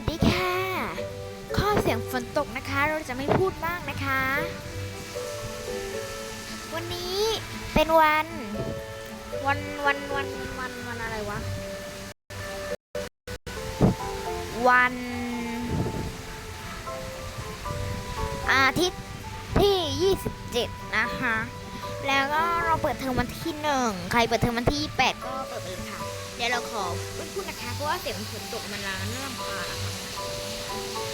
วัสดีค่ะ ข้อเสียงฝนตกนะคะ เราจะไม่พูดมากนะคะ วันนี้เป็นวัน วันวันวันวันวันอะไรวะ วัน อาทิตย์ที่ 27 นะคะ แล้วก็เราเปิดเทอมวันที่หนึ่งใครเปิดเทอมวันที่ 8 ก็เปิดไปเลยค่ะ เดี๋ยวเราขอไม่พูดนะคะ เพราะว่าเสียงฝนตกมันร้านน่ารำคาญอะ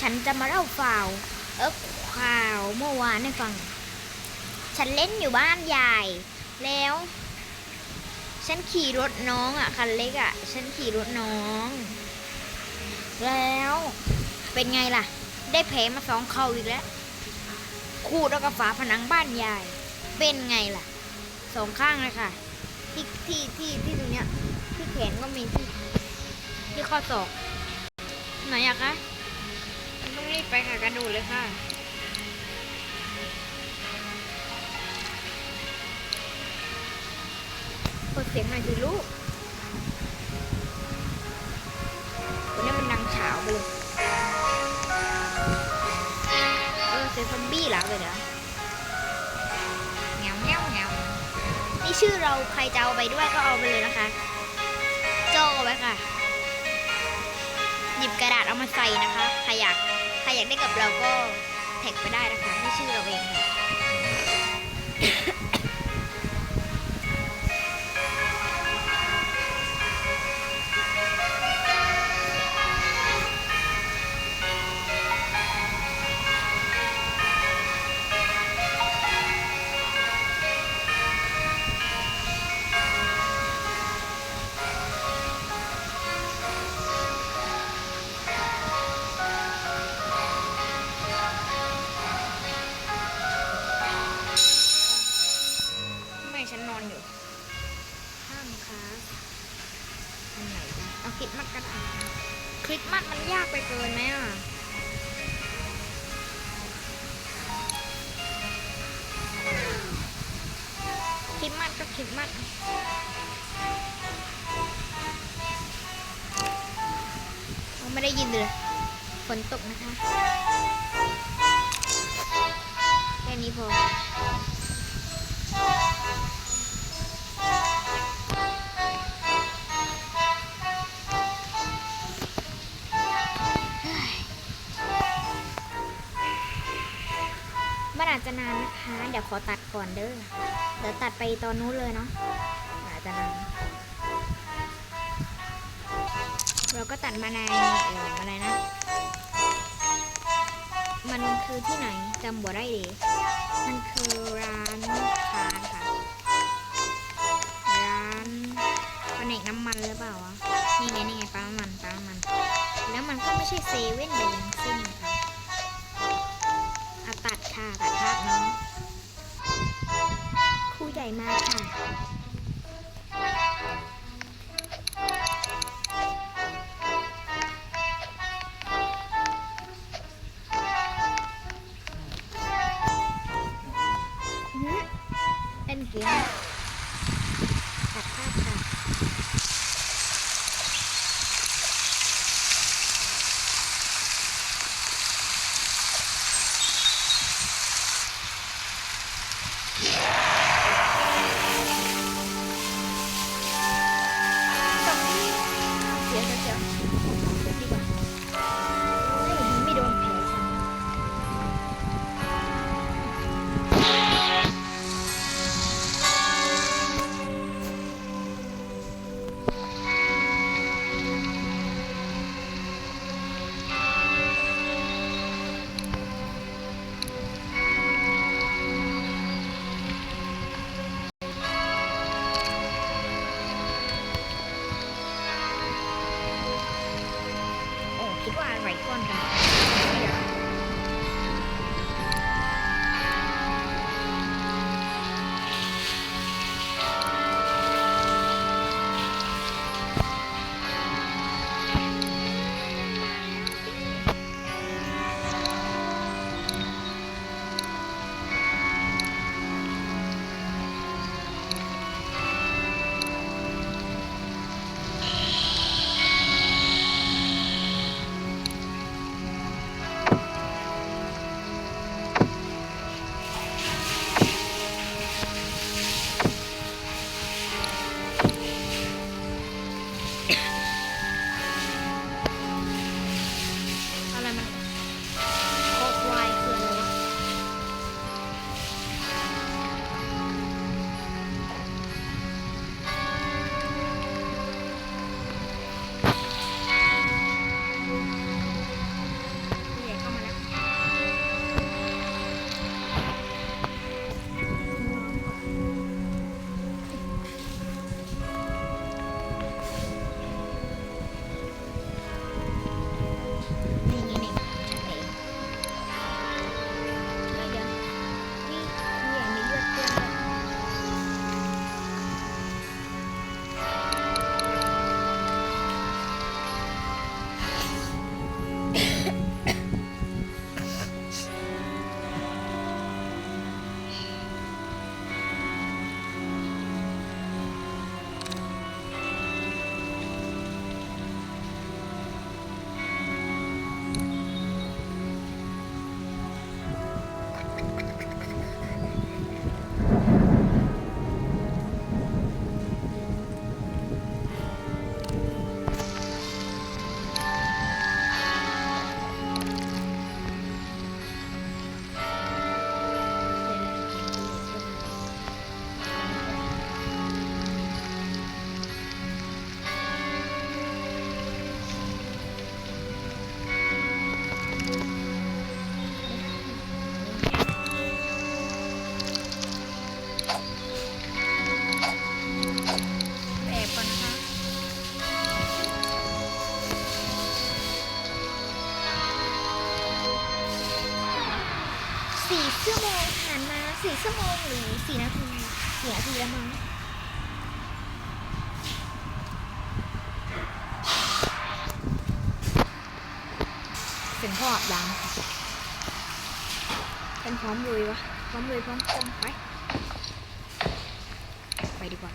ฉันจะมาเล่าข่าวเออข่าวเมื่อวานให้ฟัง ฉันเล่นอยู่บ้านยาย แล้ว ฉันขี่รถน้องอะคันเล็กอะ ฉันขี่รถน้อง แล้วเป็นไงล่ะ ได้แผลมาสองเข่าอีกแล้วขูดแล้วก็ฝาผนังบ้านยาย เป็นไงล่ะสองข้างเลยค่ะ ที่ที่ที่ที่ตรงเนี้ยที่แขนก็มีที่ ที่ข้อศอกไหนอะคะ รีบไปค่ะกระดดเลยค่ะกดเสียงหน่อยสิลูกวันนี้มันดังเฉาไปเลยเออเสียงซอมบี้แล้วเลยเดี๋ยวเงาเงาเงานี่ชื่อเราใครจะเอาไปด้วยก็เอาไปเลยนะคะ โจ้ไว้ค่ะ หยิบกระดาษเอามาใส่นะคะ ใครอยาก ครอยากได้กับเราก็แท็กไปได้นะคะให้ชื่อเราเองค่ะ คริดมัดมันยากไปเกินไหมอะคริดมัดก็คริดมัดเอาไม่ได้ยินเลยฝนตกนะคะ แค่นี้พอ เดี๋ยวขอตัดก่อนเด้อ เดี๋ยวตัดไปตอนนู้นเลยเนาะอาจจะนานเราก็ตัดมาในเอออะไรนะ มันคือที่ไหนจำบ่ได้ดีมันคือร้านคานค่ะ ร้านแผนกน้ำมันหรือเปล่าวะ นี่ไงนี่ไงปั๊มน้ำมันปั๊มน้ำมัน แล้วมันก็ไม่ใช่เซเว่น เล่นเกมตัดภาพค่ะ ชั่วโมงหรือสี่นาทีสี่นาทีแล้วมั้งเป็นพ่ออาบยังเป็นพร้อมเลยวะพร้อมเลยพร้อมตรงไป ไปดีกว่า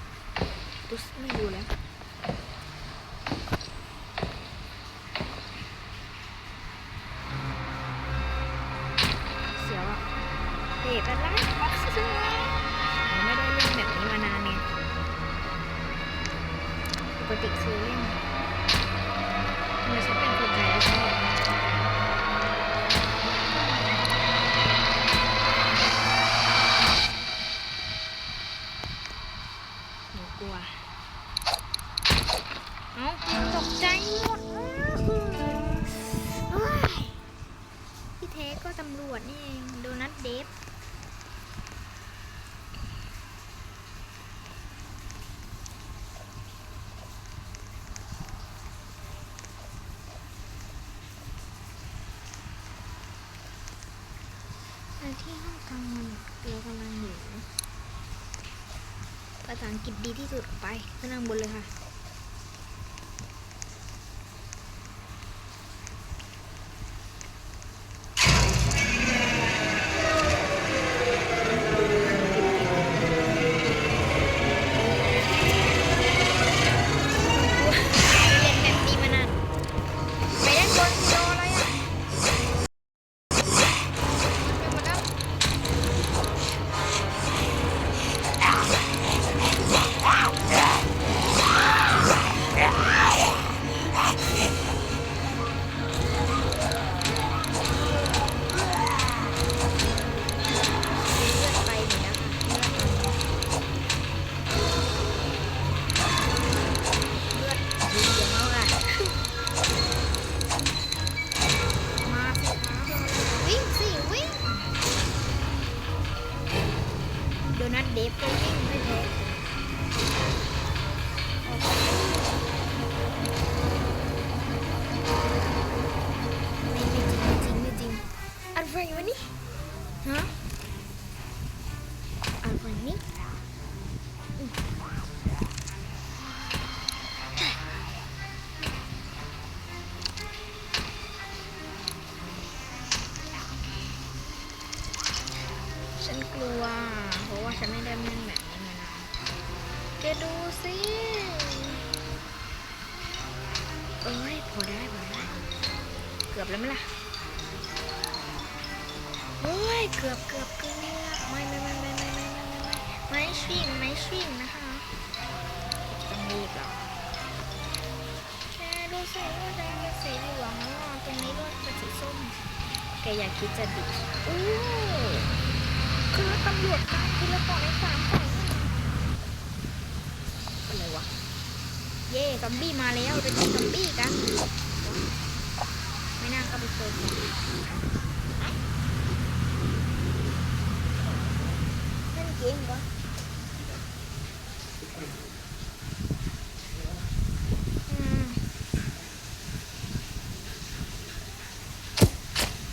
putik siya yun. Ano sa าษาอังกฤษดีที่สุดไปขึ้นข้างบนเลยค่ะ ดูสิว่าแดงเป็นสีเหลืองแล้วอะตรงนี้ก็เป็นสีส้มแกอย่าคิดจะดิบอู้คือตำรวจกันคือเราต่อในสามฝั่งอะไรวะ เย่ซอมบี้มาแล้วเป็นซอมบี้กัน ไม่น่าเข้าไปเจอกันเล่นเกมก่อนอืม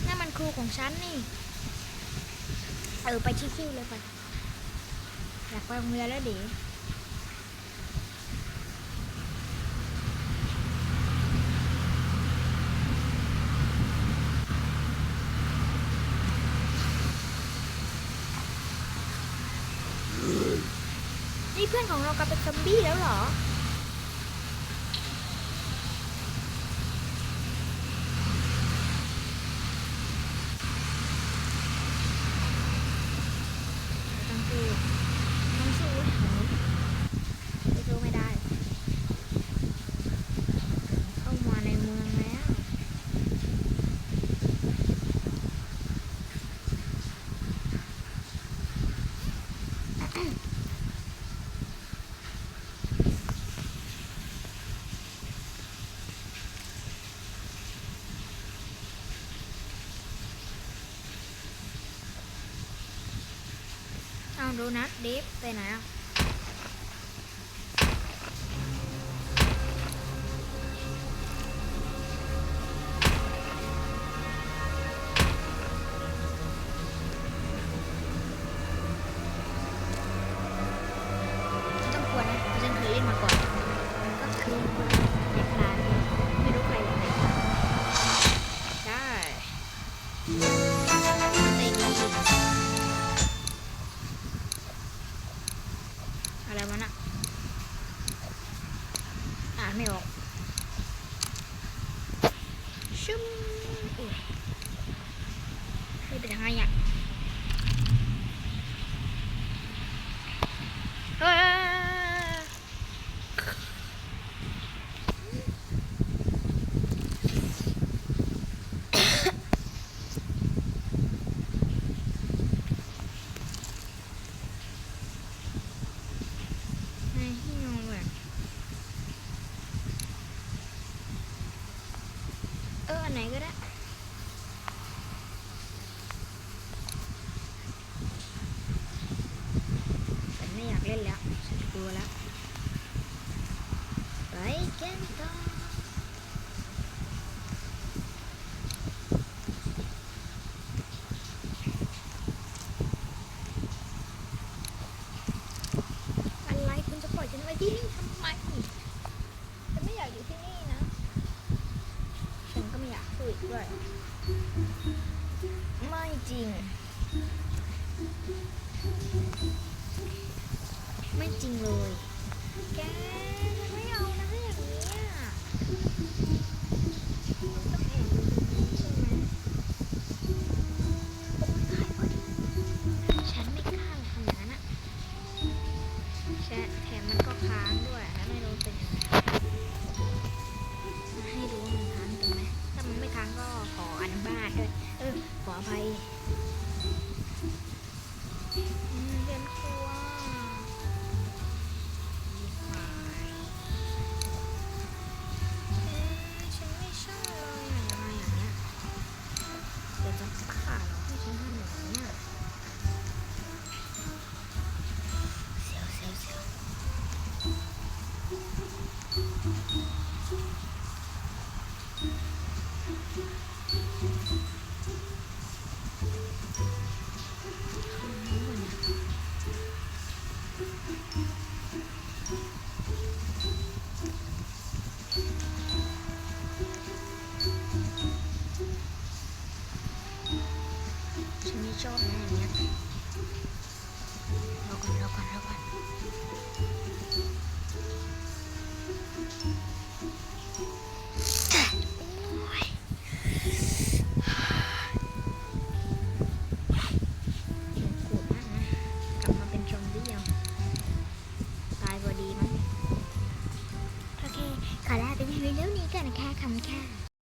นั่นมันครู ของฉันนี่ เออไปชิวๆเลยไป อยากไปโรงเรียนแล้วดินี่เพื่อนของเรากลายเป็นซอมบี้แล้วเหรอ ต้องสู้ต้องสู้โหสู้ไม่ได้ เข้ามาในเมืองแล้ว เอา ดูนะเดฟไปไหนอะ ฉัน